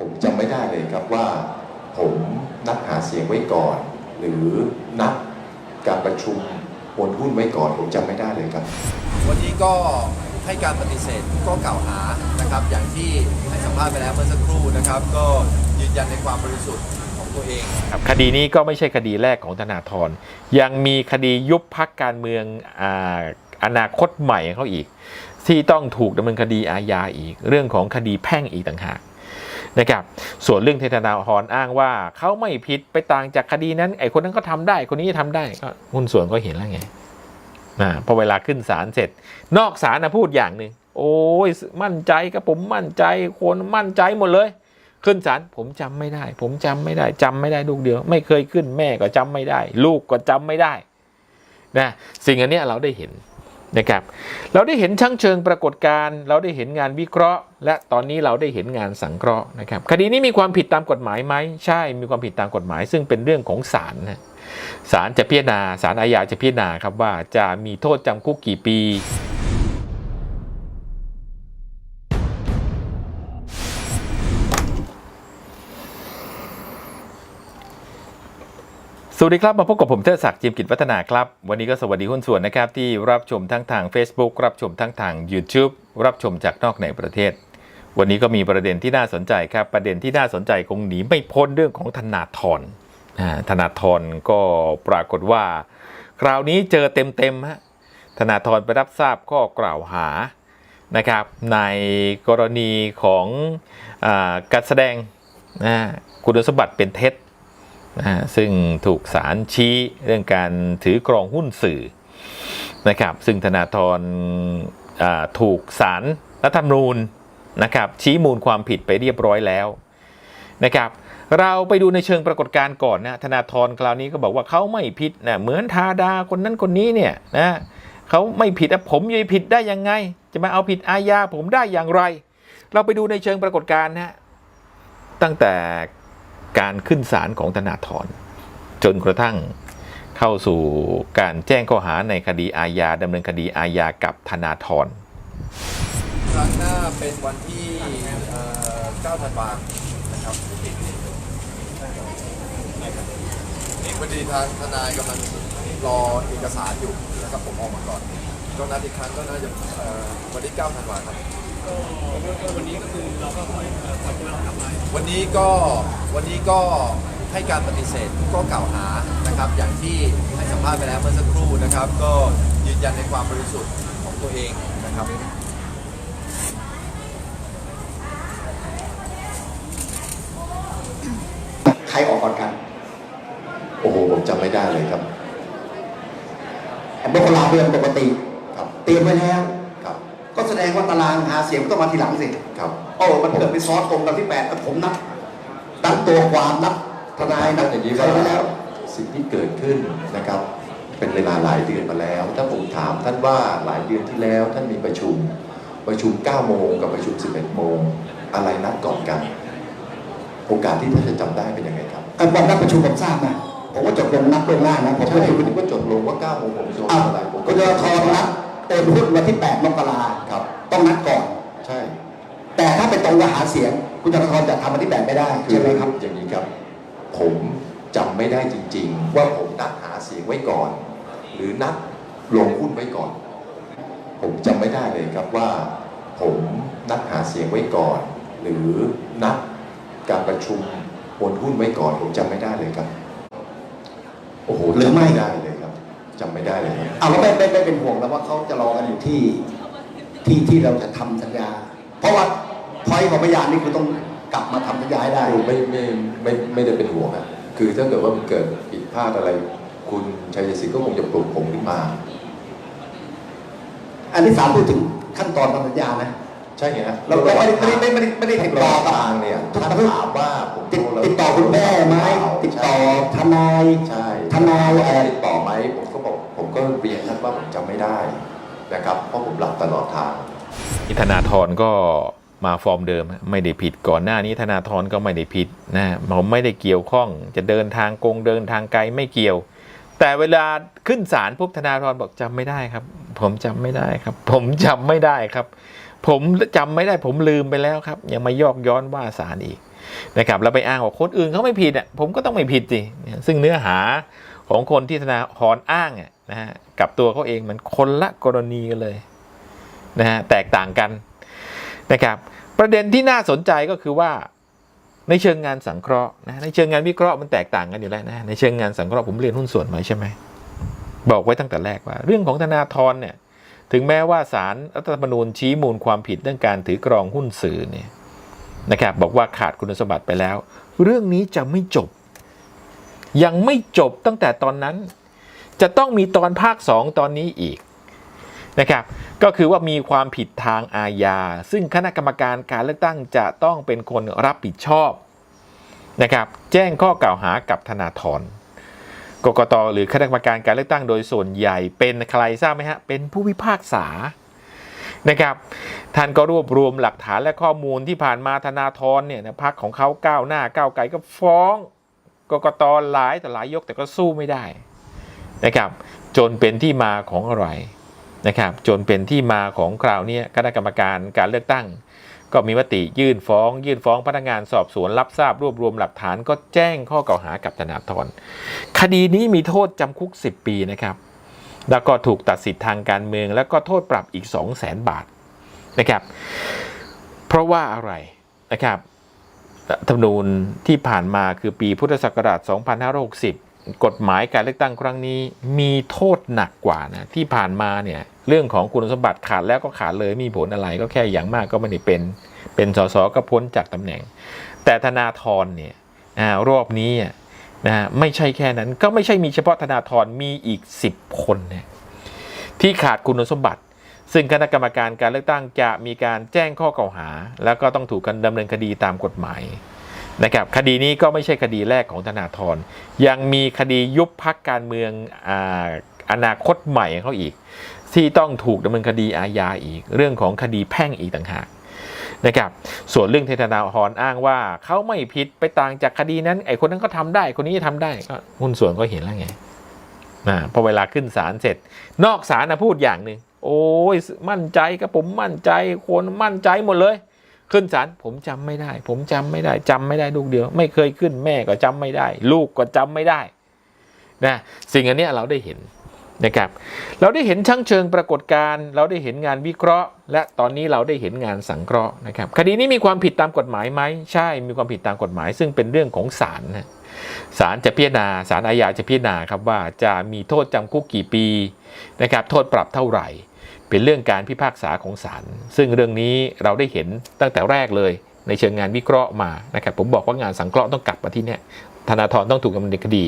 ผมจำไม่ได้เลยครับว่าผมนัดหาเสียงไว้ก่อน หรือนัดการประชุมโอนหุ้นไว้ก่อนผมจำไม่ได้เลยครับ วันนี้ก็ให้การปฏิเสธก็กล่าวหานะครับอย่างที่ให้สัมภาษณ์ไปแล้วเมื่อสักครู่นะครับ ก็ยืนยันในความบริสุทธิ์ของตัวเอง ครับคดีนี้ก็ไม่ใช่คดีแรกของธนาธรยังมีคดียุบพักการเมืองอาอนาคตใหม่เขาอีก ที่ต้องถูกดำเนินคดีอาญาอีก เรื่องของคดีแพ่งอีกต่างหาก นะครับส่วนเรื่องเทธนาธรอ้างว่าเขาไม่ผิดไปต่างจากคดีนั้น ไอ้คนนั้นก็ทำได้คนนี้ทำได้ก็หุ้นส่วนก็เห็นแล้วไงนะพอเวลาขึ้นศาลเสร็จ นอกศาลนะพูดอย่างหนึ่งโอ้ยมั่นใจกับผมมั่นใจคนมั่นใจหมดเลย ขึ้นศาลผมจำไม่ได้ ผมจำไม่ได้จำไม่ได้ลูกเดียว ไม่เคยขึ้นแม่ก็จำไม่ได้ ลูกก็จำไม่ได้นะสิ่งอันเนี้ยเราได้เห็น นะครับเราได้เห็นช่างเชิงปรากฏการณ์เราได้เห็นงานวิเคราะห์ และตอนนี้เราได้เห็นงานสังเคราะห์นะครับคดีนี้มีความผิดตามกฎหมายไหมใช่มีความผิดตามกฎหมาย ซึ่งเป็นเรื่องของศาลนะศาลจะพิจารณาศาลอาญาจะพิจารณาครับว่าจะมีโทษจำคุกกี่ปี สวัสดีครับ มาพบกับผมเทิดศักดิ์จิมกิจวัฒนาครับ วันนี้ก็สวัสดีหุ้นส่วนนะครับ ที่รับชมทั้งทาง Facebook รับชมทั้งทาง YouTube รับชมจากนอกในประเทศ วันนี้ก็มีประเด็นที่น่าสนใจครับ ประเด็นที่น่าสนใจคงหนีไม่พ้นเรื่องของธนาธรธนาธรก็ปรากฏว่า คราวนี้เจอเต็มๆฮะธนาธรไปรับทราบข้อกล่าวหานะครับ ในกรณีของอการแสดงคุณสมบัติเป็นเท็จ ซึ่งถูกศาลชี้เรื่องการถือกรองหุ้นสื่อนะครับ ซึ่งธนาธรถูกศาลรัฐธรรมนูญนะครับชี้มูลความผิดไปเรียบร้อยแล้วนะครับเราไปดูในเชิงปรากฏการณ์ก่อนนะธนาธรคราวนี้ก็บอกว่าเขาไม่ผิดนะเหมือนทาดาคนนั้นคนนี้เนี่ยนะเขาไม่ผิดอะผมจะไปผิดได้ยังไง จะมาเอาผิดอาญาผมได้อย่างไร เราไปดูในเชิงปรากฏการณ์นะฮะตั้งแต่ การขึ้นศาลของธนาธรจนกระทั่งเข้าสู่การแจ้งข้อหาในคดีอาญาดำเนินคดีอาญากับธนาธรครั้งหน้าเป็นวันที่เอ่อ9ธันวาคมนะครับอีกวันดีทางทนายกำลังรอเอกสารอยู่นะครับผมออกมาก่อนก็นัดอีกครั้งก็น่าจะวันที่9ธันวาครับ วันนี้ก็คือเราก็ปล่อยปล่อยตัวเรากลับมาวันนี้ก็วันนี้ก็ให้การปฏิเสธก็กล่าวหานะครับ อย่างที่ให้สัมภาษณ์ไปแล้วเมื่อสักครู่นะครับ ก็ยืนยันในความบริสุทธิ์ของตัวเองนะครับใครออกก่อนกันโอ้โหผมจำไม่ได้เลยครับแต่มกราเดือนปกติ ครับ เตรียมไว้แล้ว ครับ ก็แสดงว่า ตารางหาเสียงต้องมาทีหลังสิครับโอ้มันเกิดไปซ้อนตรงกันที่แปดแล้วผมนับนับตัวความนับทนายนับอย่างนี้ใครว่าไว้แล้วสิ่งที่เกิดขึ้นนะครับ เป็นเวลาหลายเดือนมาแล้ว ถ้าผมถามท่านว่าหลายเดือนที่แล้ว ท่านมีประชุมประชุม 9 โมงกับประชุม 11 โมง อะไรนัดก่อนกัน โอกาสที่ท่านจะจำได้เป็นยังไงครับไอ้วันนัดประชุมผมทราบนะผมก็จดลงนัดล่วงหน้านะผมใช่ก็อยู่คุณก็จดลงว่า 9 โมงผมจะอ้าวทำอะไรผมก็จะทอนัด โอนหุ้นวันที่ 8 มกราครับ ต้องนัดก่อน ใช่ แต่ถ้าไปตรงกับหาเสียง คุณธนาธรจะทำวันที่ 8 ไม่ได้ ใช่ไหมครับ อย่างนี้ครับ ผมจำไม่ได้จริง ๆ ว่าผมนัดหาเสียงไว้ก่อน หรือนัดลงหุ้นไว้ก่อน ผมจำไม่ได้เลยครับว่า ผมนัดหาเสียงไว้ก่อน หรือนัดการประชุมโอนหุ้นไว้ก่อน ผมจำไม่ได้เลยครับ โอ้โหหรือไม่จำได้เลยครับ จำไม่ได้เลยครับเอาแล้วไม่ไม่ไม่เป็นห่วงแล้วว่าเขาจะรอกันอยู่ที่ที่ที่เราจะทำสัญญา เพราะว่าพอยของพยานนี่คือต้องกลับมาทำสัญญาให้ได้ไม่ไม่ไม่ไม่ได้เป็นห่วงอะคือถ้าเกิดว่ามันเกิดผิดพลาดอะไร คุณชัยศิษย์ก็คงจะปลุกผมขึ้นมา อันที่สามพูดถึงขั้นตอนทำสัญญานะ ใช่ไงฮะเราเราไม่ได้ไม่ได้ไม่ได้ไม่ได้ติดรต่ออกับทางเนี่ยทุกท่านทุกถามว่าผมติดโทรแล้วติดต่อคุณแม่ไหมติดต่อทนายใช่ทนายเอ่อติดต่อไหมผม ก็บอกผมก็เรียนท่านว่าผมจำไม่ได้นะครับเพราะผมหลับตลอดทางนี่ธนาธรก็มาฟอร์มเดิมไม่ได้ผิดก่อนหน้านี้ธนาธรก็ไม่ได้ผิดนะผมไม่ได้เกี่ยวข้องจะเดินทางกงเดินทางไกลไม่เกี่ยว แต่เวลาขึ้นศาลปุ๊บธนาธรบอกจำไม่ได้ครับ ผมจำไม่ได้ครับ ผมจำไม่ได้ครับ ผมจำไม่ได้ผมลืมไปแล้วครับยังมายอกย้อนว่าศาลอีกนะครับแล้วไปอ้างว่าคนอื่นเขาไม่ผิดอะผมก็ต้องไม่ผิดสิซึ่งเนื้อหา ของคนที่ธนาธรอ้างนะฮะกับตัวเขาเองมันคนละกรณีกันเลยนะฮะแตกต่างกันนะครับ ประเด็นที่น่าสนใจก็คือว่าในเชิงงานสังเคราะห์นะในเชิงงานวิเคราะห์มันแตกต่างกันอยู่แล้วนะในเชิงงานสังเคราะห์ผมเรียนหุ้นส่วนมาใช่ไหมบอกไว้ตั้งแต่แรกว่า เรื่องของธนาธรเนี่ยถึงแม้ว่าศาลรัฐธรรมนูญชี้มูลความผิดเรื่องการถือกรองหุ้นสื่อเนี่ยนะครับบอกว่าขาดคุณสมบัติไปแล้ว เรื่องนี้จะไม่จบ ยังไม่จบตั้งแต่ตอนนั้น จะต้องมีตอนภาคสองตอนนี้อีกนะครับ ก็คือว่ามีความผิดทางอาญา ซึ่งคณะกรรมการการเลือกตั้งจะต้องเป็นคนรับผิดชอบนะครับ แจ้งข้อกล่าวหากับธนาธรกกตหรือคณะกรรมการการเลือกตั้งโดยส่วนใหญ่เป็นใครทราบไหมฮะ เป็นผู้พิพากษานะครับ ท่านก็รวบรวมหลักฐานและข้อมูลที่ผ่านมาธนาธรเนี่ยนะพักของเขาก้าวหน้าก้าวไกลก็ฟ้อง กกตหลายแต่หลายยกแต่ก็สู้ไม่ได้นะครับจนเป็นที่มาของอะไรนะครับจนเป็นที่มาของคราวนี้คณะกรรมการการเลือกตั้ง ก็มีมติยื่นฟ้อง ยื่นฟ้องพนักงานสอบสวนรับทราบรวบรวมหลักฐานก็แจ้งข้อกล่าวหากับธนาธรคดีนี้มีโทษจำคุก 10 ปีนะครับ แล้วก็ถูกตัดสิทธิ์ทางการเมือง แล้วก็โทษปรับอีก 2 0 0แสนบาทนะครับ เพราะว่าอะไรนะครับ ธรรมนูญที่ผ่านมาคือปีพุทธศักราช 2560 กฎหมายการเลือกตั้งครั้งนี้มีโทษหนักกว่านะที่ผ่านมาเนี่ยเรื่องของคุณสมบัติขาดแล้วก็ขาดเลยมีผลอะไรก็แค่อย่างมากก็ไม่ได้เป็น เป็นสสก็พ้นจากตำแหน่ง แต่ธนาธรเนี่ยอรอบนี้นะฮะไม่ใช่แค่นั้นก็ไม่ใช่มีเฉพาะธนาธรมีอีก 10 คนเนี่ยที่ขาดคุณสมบัติ ซึ่งคณะกรรมการการเลือกตั้งจะมีการแจ้งข้อกล่าวหา แล้วก็ต้องถูกดำเนินคดีตามกฎหมายนะครับคดีนี้ก็ไม่ใช่คดีแรกของธนาธรยังมีคดียุบพักการเมืองอาอนาคตใหม่ของเขาอีก ที่ต้องถูกดำเนินคดีอาญาอีก เรื่องของคดีแพ่งอีกต่างหากนะครับส่วนเรื่องเทธนาฮรอ้างว่าเขาไม่ผิดไปต่างจากคดีนั้นไอ้คนนั้นก็ทำได้คนนี้ทำได้ก็หุ้นส่วนก็เห็นแล้วไงนะพอเวลาขึ้นศาลเสร็จ นอกศาลนะพูดอย่างหนึ่ง โอ้ยมั่นใจกับผมมั่นใจคนมั่นใจหมดเลย ขึ้นศาลผมจำไม่ได้ ผมจำไม่ได้จำไม่ได้ลูกเดียว ไม่เคยขึ้นแม่ก็จำไม่ได้ ลูกก็จำไม่ได้นะสิ่งอันนี้เราได้เห็นนะครับ เราได้เห็นช่างเชิงปรากฏการเราได้เห็นงานวิเคราะห์ และตอนนี้เราได้เห็นงานสังเคราะห์นะครับ คดีนี้มีความผิดตามกฎหมายไหมใช่มีความผิดตามกฎหมาย ซึ่งเป็นเรื่องของศาลนะศาลจะพิจารณาศาลอาญาจะพิจารณาครับว่าจะมีโทษจำคุกกี่ปีนะครับโทษปรับเท่าไหร่ เป็นเรื่องการพิพากษาของศาลซึ่งเรื่องนี้เราได้เห็นตั้งแต่แรกเลย ในเชิงงานวิเคราะห์มานะครับผมบอกว่างานสังเคราะห์ต้องกลับมาที่เนี่ยธนาธรต้องถูกดำเนินคดี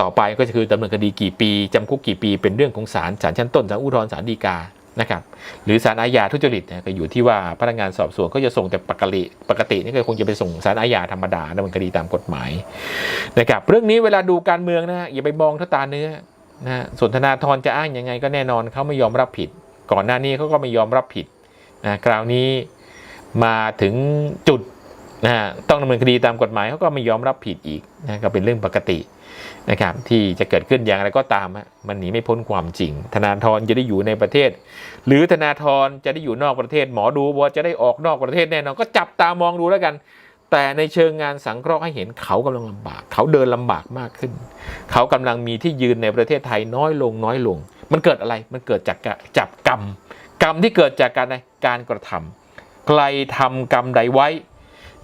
ต่อไปก็จะคือดำเนินคดีกี่ปีจำคุกกี่ปี เป็นเรื่องของศาลศาลชั้นต้นศาลอุทธรณ์ศาลฎีกานะครับหรือศาลอาญาทุจริตเนี่ยก็อยู่ที่ว่าพนักงานสอบสวนก็จะส่งแต่ปกติปกตินี่ก็คงจะไปส่งศาลอาญาธรรมดาดำเนินคดีตามกฎหมายนะครับเรื่องนี้เวลาดูการเมืองนะอย่าไปมองเท่าตาเนื้อนะฮะส่วนธนาธรจะอ้างยังไงก็แน่นอนเขาไม่ยอมรับผิด ก่อนหน้านี้เขาก็ไม่ยอมรับผิดนะคราวนี้มาถึงจุดนะต้องดำเนินคดีตามกฎหมายเขาก็ไม่ยอมรับผิดอีกนะก็เป็นเรื่องปกตินะครับที่จะเกิดขึ้นอย่างไรก็ตามมันหนีไม่พ้นความจริง ธนาธรจะได้อยู่ในประเทศ หรือธนาธรจะได้อยู่นอกประเทศ หมอดูว่าจะได้ออกนอกประเทศแน่นอนก็จับตามองดูแล้วกัน แต่ในเชิงงานสังเคราะห์ให้เห็นเขากำลังลำบาก เขาเดินลำบากมากขึ้น เขากำลังมีที่ยืนในประเทศไทยน้อยลงน้อยลง มันเกิดอะไรมันเกิดจากจับกรรม กรรมที่เกิดจากการใดการกระทำใครทำกรรมใดไว้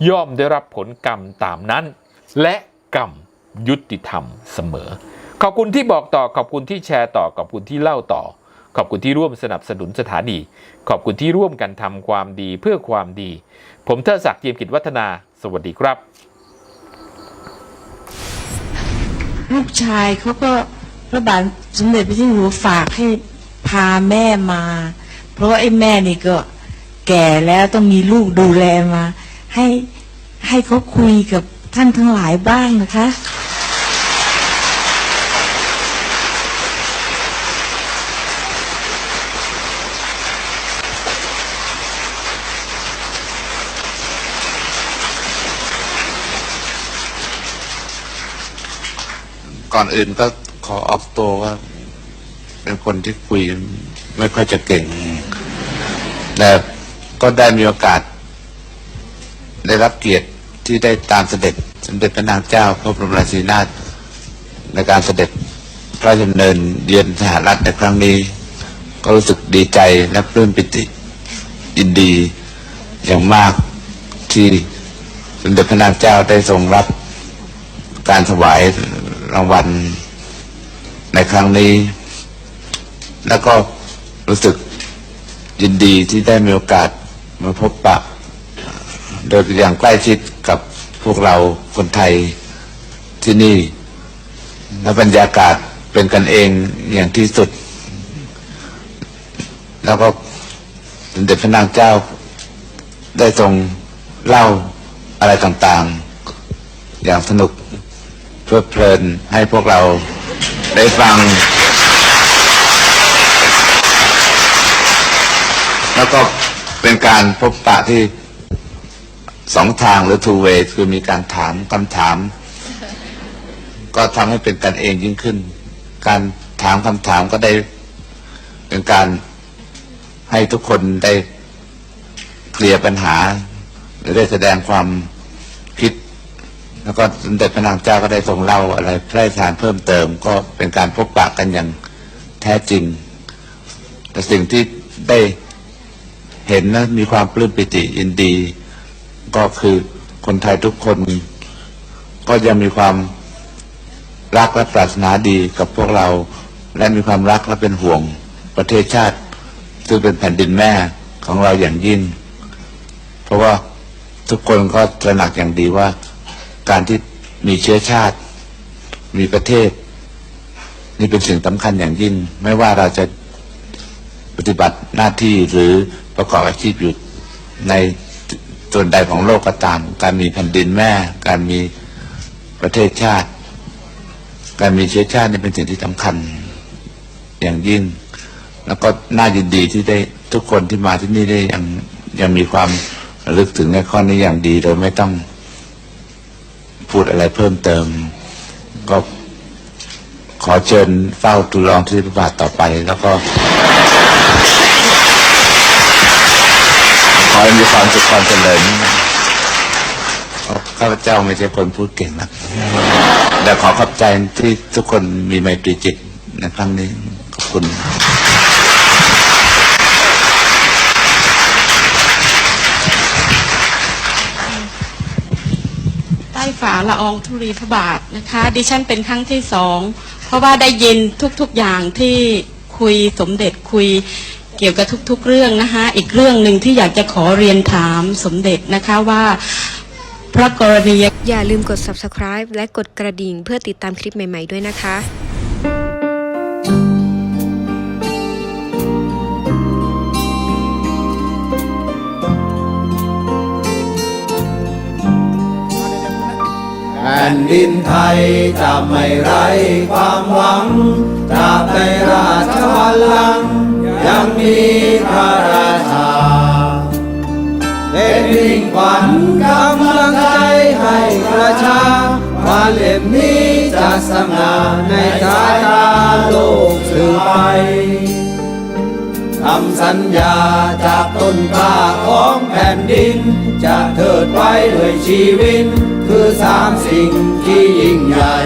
ย่อมได้รับผลกรรมตามนั้น และกรรมยุติธรรมเสมอ ขอบคุณที่บอกต่อขอบคุณที่แชร์ต่อขอบคุณที่เล่าต่อ ขอบคุณที่ร่วมสนับสนุนสถานี ขอบคุณที่ร่วมกันทำความดีเพื่อความดี ผมเทอศักดิ์เจียมกิจวัฒนา สวัสดีครับ ลูกชายเขาก็ ระบาทสมเด็จพระเจ้าอยู่หัวฝากให้พาแม่มา เพราะว่าไอ้แม่นี่ก็แก่แล้วต้องมีลูกดูแลมา ให้ให้เขาคุยกับท่านทั้งหลายบ้างนะคะ ก่อนอื่นก็ ขอออกตัวว่าเป็นคนที่คุยไม่ค่อยจะเก่ง แต่ก็ได้มีโอกาส ได้รับเกียรติที่ได้ตามเสด็จสมเด็จพระนางเจ้าพระบรมราชินีนาถในการเสด็จพระราชดำเนินเยือนสหรัฐในครั้งนี้ ก็รู้สึกดีใจและปลื้มปิติยินดีอย่างมากที่สมเด็จพระนางเจ้าได้ทรงรับการถวายรางวัล ในครั้งนี้ แล้วก็รู้สึกยินดีที่ได้มีโอกาสมาพบปะ โดยอย่างใกล้ชิดกับพวกเราคนไทยที่นี่ และบรรยากาศเป็นกันเองอย่างที่สุด แล้วก็สมเด็จพระนางเจ้าได้ทรงเล่าอะไรต่างๆ อย่างสนุกเพลิดเพลินให้พวกเรา ได้ฟัง แล้วก็เป็นการพบปะที่สองทางหรือ two way คือมีการถามคำถาม ก็ทำให้เป็นกันเองยิ่งขึ้น การถามคำถามก็ได้ เป็นการให้ทุกคนได้เคลียร์ปัญหา หรือได้แสดงความ แล้วก็สมเด็จพระนางเจ้าก็ได้ทรงเล่าอะไรพระราชทานเพิ่มเติม ก็เป็นการพบปะกันอย่างแท้จริง แต่สิ่งที่ได้เห็นนะมีความปลื้มปิติยินดี ก็คือคนไทยทุกคน ก็ยังมีความรักและปรารถนาดีกับพวกเรา และมีความรักและเป็นห่วงประเทศชาติ ซึ่งเป็นแผ่นดินแม่ของเราอย่างยิ่ง เพราะว่าทุกคนก็ตระหนักอย่างดีว่า การที่มีเชื้อชาติ มีประเทศ นี่เป็นสิ่งสำคัญอย่างยิ่ง ไม่ว่าเราจะปฏิบัติหน้าที่หรือประกอบอาชีพอยู่ในส่วนใดของโลกก็ตาม การมีแผ่นดินแม่ การมีประเทศชาติ การมีเชื้อชาตินี่เป็นสิ่งที่สำคัญอย่างยิ่ง แล้วก็น่ายินดีที่ได้ทุกคนที่มาที่นี่ได้ยังยังมีความระลึกถึงในข้อนี้อย่างดีโดยไม่ต้อง พูดอะไรเพิ่มเติม ก็ขอเชิญเฝ้าทูลรองที่พระบาทต่อไปแล้วก็ ขอให้มีความสุขความเจริญข้าพเจ้าไม่ใช่คนพูดเก่งนะแต่ขอขอบใจที่ทุกคนมีไมตรีจิตในครั้งนี้ ขอบคุณ ฝาละอองธุรีพระบาทนะคะ ดิฉันเป็นครั้งที่สองเพราะว่าได้ยินทุกๆอย่างที่คุยสมเด็จคุยเกี่ยวกับทุกๆเรื่องนะคะอีกเรื่องหนึ่งที่อยากจะขอเรียนถามสมเด็จนะคะว่าพระกรณียอย่าลืมกด subscribe และกดกระดิ่งเพื่อติดตามคลิปใหม่ ๆ ด้วยนะคะ แผ่นดินไทยจะไม่ไร้ความหวังตราบในราชวัลลังก์ยังมีพระราชาเป็นมิ่งขวัญกำลังใจให้ประชาว่าเล่มนี้จะสง่าในสายตาโลกสื่อไป คำสัญญาจากต้นกล้าของแผ่นดิน จะเถิดไว้ด้วยชีวิต คือสามสิ่งที่ยิ่งใหญ่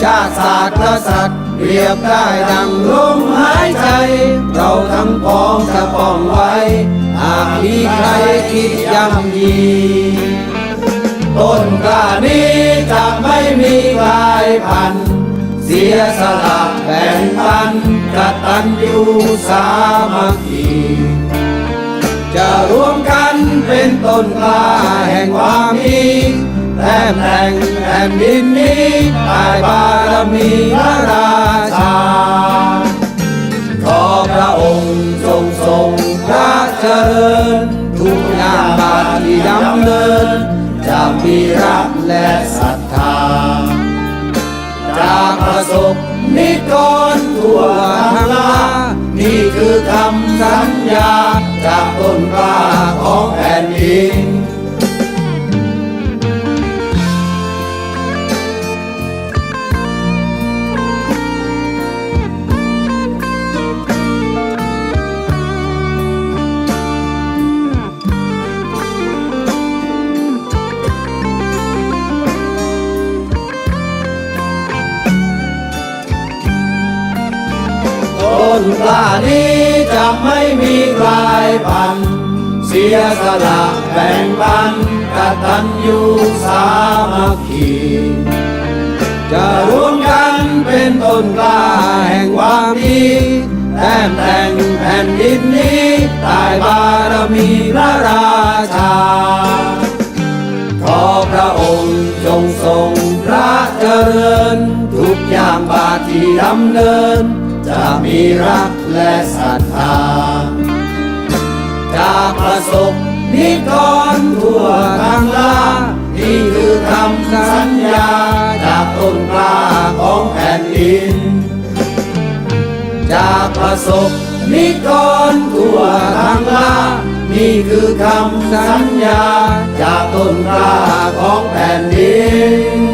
ชาติศาสตร์กษัตริย์เรียบได้ดังลมหายใจ เราทั้งพ้องจะป้องไว้หากมีใครคิดย่ำยีต้นกล้านี้จะไม่มีกลายพันธุ์ สียสละแบ่งปันกตัญญูสามัคคีจะรวมกันเป็นต้นกล้าแห่งความมีแต้มแต่งแผ่นดินนี้ใต้บารมีพระราชา ล้านี้จะไม่มีกลายพันเสียสละแบ่งปันกตัญญูสามัคคีจะรวมกันเป็นต้นกล้าแห่งความดีแต้มแต่งแผ่นดินนี้ใต้บารมีพระราชา ขอพระองค์จงทรงพระเจริญ ทุกอย่างบาทที่ดำเนิน จะมีรักและศรัทธา จากประสบนิกรทั่วทางลานี่คือคำสัญญา จากต้นกล้าของแผ่นดิน จากประสบนิกรทั่วทางลานี่คือคำสัญญา จากต้นกล้าของแผ่นดิน